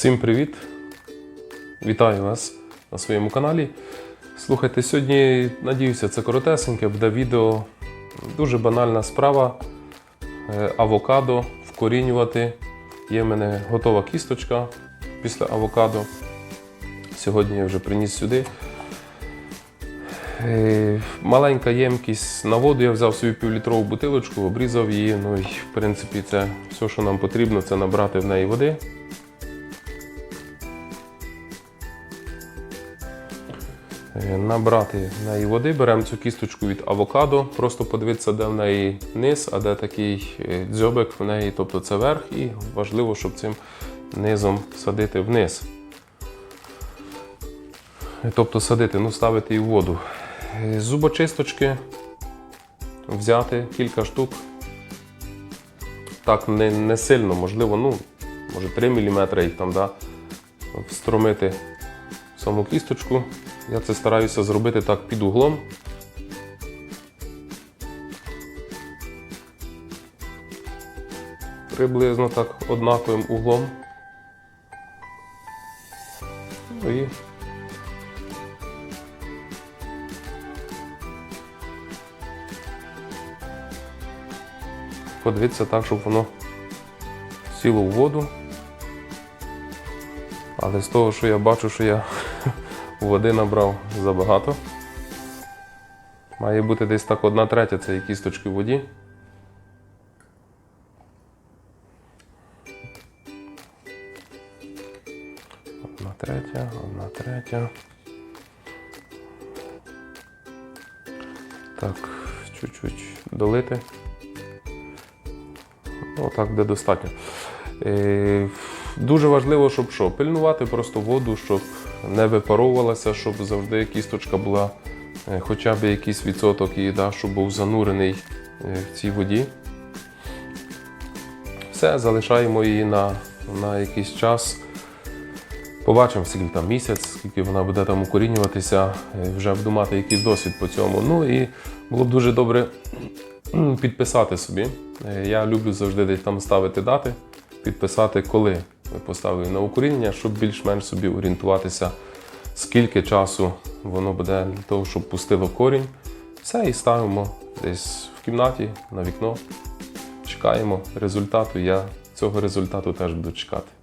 Всім привіт! Вітаю вас на своєму каналі. Слухайте, сьогодні, надіюся, це коротесеньке, буде відео. Дуже банальна справа. Е, Авокадо вкорінювати. Є в мене готова кісточка після авокадо. Сьогодні я вже приніс сюди. Е, Маленька ємкість на воду. Я взяв собі півлітрову бутилочку, обрізав її. Ну і в принципі це все, що нам потрібно, це набрати в неї води. Набрати в неї води, беремо цю кісточку від авокадо, просто подивитися, де в неї низ, а де такий е, дзьобик в неї, тобто це верх, і важливо, щоб цим низом садити вниз. Е, Тобто садити, ну ставити її в воду. Е, Зубочисточки взяти кілька штук. Так, не, не сильно, можливо, ну, може 3 мм їх там, да, встромити в саму кісточку. Я це стараюся зробити так під углом. Приблизно так однаковим углом. Ну і подивитися так, щоб воно сіло в воду. Але з того, що я бачу, що я води набрав забагато. Має бути десь так одна третя цієї кісточки воді. Одна третя, одна третя. Так, чуть-чуть долити. Отак буде достатньо. Е, Дуже важливо, щоб що? Пильнувати просто воду, щоб не випаровувалася, щоб завжди кісточка була е, хоча б якийсь відсоток її, да, щоб був занурений е, в цій воді. Все, залишаємо її на, на якийсь час. Побачимо, скільки там місяць, скільки вона буде там укорінюватися, е, вже буду мати якийсь досвід по цьому. Ну і було б дуже добре підписати собі. Я люблю завжди десь там ставити дати, підписати, коли ви поставили на укорінення, щоб більш-менш собі орієнтуватися, скільки часу воно буде для того, щоб пустило корінь. Все і ставимо десь в кімнаті на вікно. Чекаємо результату. Я цього результату теж буду чекати.